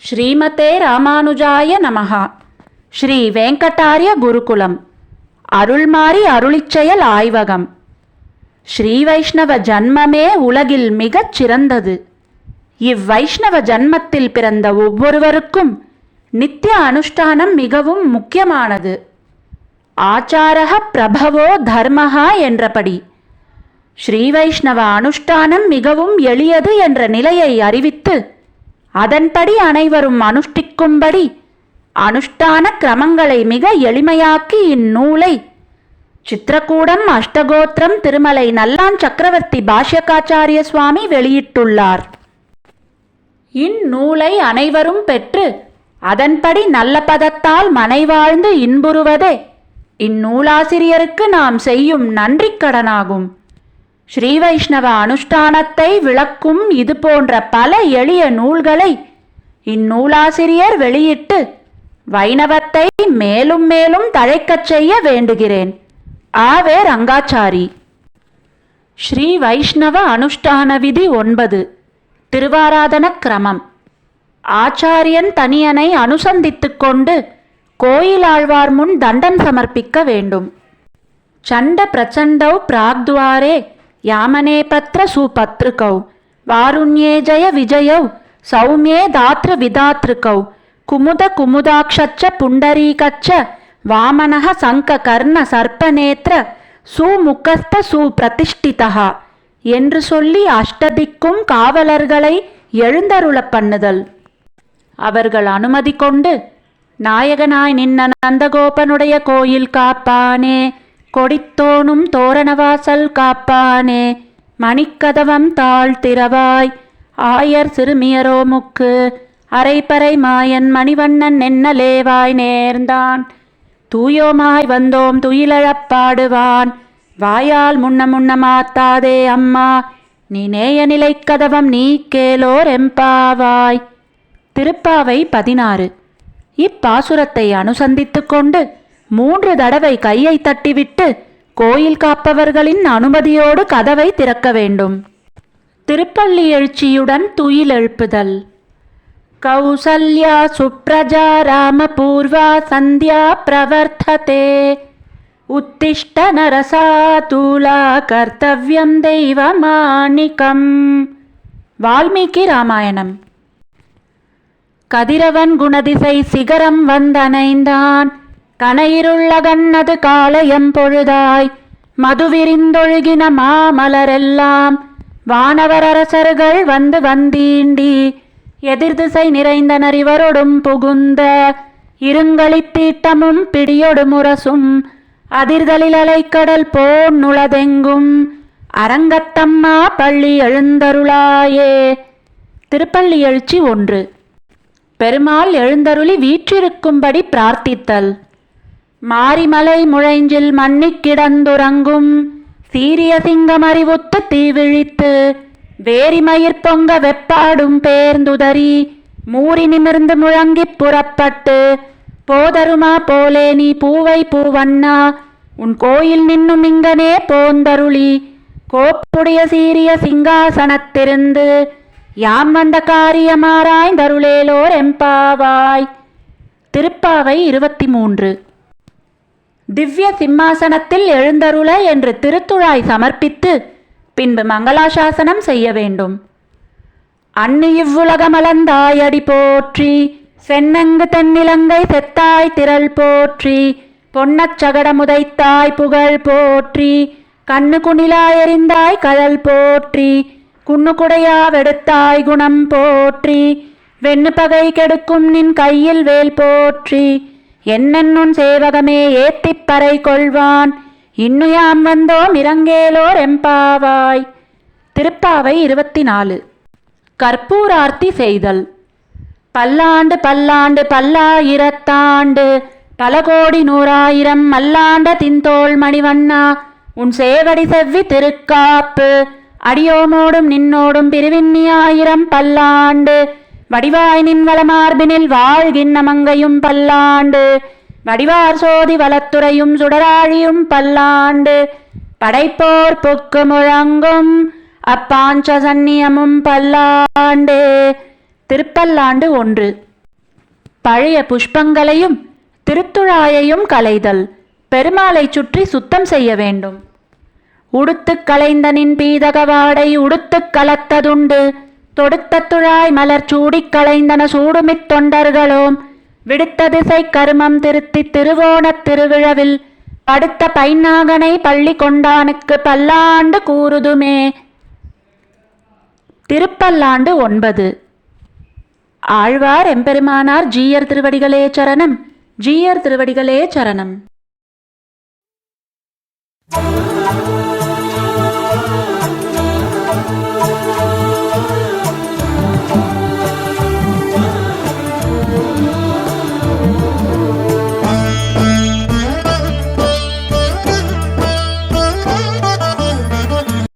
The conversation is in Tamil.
ஸ்ரீமதே ராமானுஜாய நமஹா. ஸ்ரீ வெங்கடாரிய குருகுலம். அருள்மாரி அருளிச்செயல் ஆய்வகம். ஸ்ரீ வைஷ்ணவ ஜன்மமே உலகில் மிகச் சிறந்தது இவ்வைஷ்ணவ ஜன்மத்தில் பிறந்த ஒவ்வொருவருக்கும் நித்திய அனுஷ்டானம் மிகவும் முக்கியமானது. ஆச்சாரக பிரபவோ தர்மஹா என்றபடி. ஸ்ரீ வைஷ்ணவ அனுஷ்டானம் மிகவும் எளியது என்ற நிலையை அறிவித்து அதன்படி அனைவரும் அனுஷ்டிக்கும்படி அனுஷ்டான கிரமங்களை மிக எளிமையாக்கி இந்நூலை சித்திரக்கூடம் அஷ்டகோத்திரம் திருமலை நல்லான் சக்கரவர்த்தி பாஷ்யகாச்சாரிய சுவாமி வெளியிட்டுள்ளார். இந்நூலை அனைவரும் பெற்று அதன்படி நல்ல பதத்தால் மனைவாழ்ந்து இன்புறுவதே. இந்நூலாசிரியருக்கு நாம் செய்யும் நன்றிக் கடனாகும். ஸ்ரீ வைஷ்ணவ அனுஷ்டானத்தை விளக்கும் இது போன்ற பல எளிய நூல்களை இந்நூலாசிரியர் வெளியிட்டு வைணவத்தை மேலும் மேலும் தழைக்கச் செய்ய வேண்டுகிறேன். ஆவே ரங்காச்சாரி. ஸ்ரீ வைஷ்ணவ அனுஷ்டான விதி ஒன்பது. திருவாராதன கிரமம். ஆச்சாரியன் தனியனை அனுசந்தித்துக் கொண்டு கோயிலாழ்வார் முன் தண்டன் சமர்ப்பிக்க வேண்டும். சண்ட பிரச்சண்டௌ பிராக்துவாரே யாமனே பத்ர சுபத்ருகௌ வாருண்யே ஜய விஜயௌ சௌமியே தாத்ரு விதாத்ருகௌ குமுத குமுதாட்சச்ச புண்டரீகச்ச வாமனः சங்க கர்ண சர்ப்பநேத்திர சுமுகஸ்த சுபிரதிஷ்டிதா என்று சொல்லி அஷ்டதிக்கும் காவலர்களை எழுந்தருளப் பண்ணுதல். அவர்கள் அனுமதி கொண்டு நாயகனாய் நின்ன நந்தகோபனுடைய கோயில் காப்பானே கொடித்தோணும் தோரணவாசல் காப்பானே மணிக்கதவம் தாழ் திறவாய் ஆயர் சிறுமியரோமுக்கு அரைப்பறை மாயன் மணிவண்ணன் நென்னலேவாய் நேர்ந்தான். தூயோமாய் வந்தோம் துயிலழப்பாடுவான் வாயால் முன்ன முன்ன மாத்தாதே அம்மா நீ நேய நிலைக் கதவம் நீ கேலோர் எம்பாவாய். திருப்பாவை பதினாறு. இப்பாசுரத்தை அனுசந்தித்து கொண்டு மூன்று தடவை கையை தட்டிவிட்டு கோயில் காப்பவர்களின் அனுமதியோடு கதவை திறக்க வேண்டும். திருப்பள்ளி எழுச்சியுடன் துயில் எழுப்புதல். கௌசல்யா சுப்ரஜா ராமபூர்வா சந்தியா பிரவர்த்ததே. உத்திஷ்ட நரசாதூலா கர்த்தவ்யம் தெய்வமாணிக்கம். வால்மீகி ராமாயணம். கதிரவன் குணதிசை சிகரம் வந்தனைந்தான் கனையிருள்ள கண்ணது காளையம் பொழுதாய். மதுவிரிந்தொழுகின மாமலரெல்லாம். வானவரரசர்கள் வந்து வந்தீண்டி. எதிர்திசை நிறைந்தனர் இவரொடும் புகுந்த. இருங்களித்தீட்டமும் பிடியொடு முரசும். அதிர்தலில் அலைக்கடல் போன் நுளதெங்கும் அரங்கத்தம்மா பள்ளி எழுந்தருளாயே. திருப்பள்ளி எழுச்சி ஒன்று. பெருமாள் எழுந்தருளி வீற்றிருக்கும்படி பிரார்த்தித்தல். மாரிமலை முழைஞ்சில் மண்ணிக் கிடந்துறங்கும் சீரிய சிங்கம் அறிவுத்து தீவிழித்து வேரிமயிர் பொங்க வெப்பாடும் பேர்ந்துதறி மூறி நிமிர்ந்து முழங்கிப் புறப்பட்டு போதருமா போலே நீ பூவை பூவண்ணா உன் கோயில் நின்னும் இங்கனே போந்தருளி கோப்புடைய சீரிய சிங்காசனத்திருந்து யாம் வந்த காரியமாராய்ந்தருளேலோர் எம்பாவாய் திருப்பாவை இருபத்தி மூன்று திவ்ய சிம்மாசனத்தில் எழுந்தருள என்று திருத்துழாய் சமர்ப்பித்து பின்பு மங்களாசாசனம் செய்ய வேண்டும். அன்னு இவ்வுலகமலந்தாயடி போற்றி சென்னங்கு தென்னிலங்கை செத்தாய் திரள் போற்றி பொன்னச் சகடமுதைத்தாய் புகழ் போற்றி கண்ணு குணிலாய் எறிந்தாய் கழல் போற்றி குன்னு குடையா வெடுத்தாய் குணம் போற்றி. வெண்ணு பகை கெடுக்கும் நின் கையில் வேல் போற்றி. என்னென்னுன் சேவகமே ஏத்திப் பறை கொள்வான். இன்னுயாம் வந்தோம் இறங்கேலோர் எம்பாவாய். திருப்பாவை இருபத்தி நாலு கற்பூரார்த்தி செய்தல். பல்லாண்டு பல்லாண்டு பல்லாயிரத்தாண்டு. பல கோடி நூறாயிரம் மல்லாண்ட தின்தோள் மணிவண்ணா. உன் சேவடி செவ்வி திருக்காப்பு. அடியோமோடும் நின்னோடும் பிரிவின்னியாயிரம் பல்லாண்டு. வடிவாய் நின் வளமார்பினில் பல்லாண்டு. வடிவார் சோதி வளத்துறையும் சுடராழியும் பல்லாண்டு. படைப்போர் பொக்கு முழங்கும் அப்பாஞ்ச சந்நியமும் பல்லாண்டு. திருப்பல்லாண்டு ஒன்று. பழைய புஷ்பங்களையும் திருத்துழாயையும் களைதல். பெருமாளைச் சுற்றி சுத்தம் செய்ய வேண்டும். உடுத்துக் களைந்தனின் பீதகவாடை உடுத்துக் கலத்ததுண்டு. தொடுத்த துழாய் மலர் சூடிக் களைந்தன சூடுமித் தொண்டர்களோம். விடுத்த திசை கருமம் திருத்தி திருவோணத் திருவிழவில் படுத்த பைநாகனை பள்ளி கொண்டானுக்கு பல்லாண்டு கூறுதுமே. திருப்பல்லாண்டு ஒன்பது. ஆழ்வார் எம்பெருமானார் ஜீயர் திருவடிகளே சரணம். ஜீயர் திருவடிகளே சரணம்.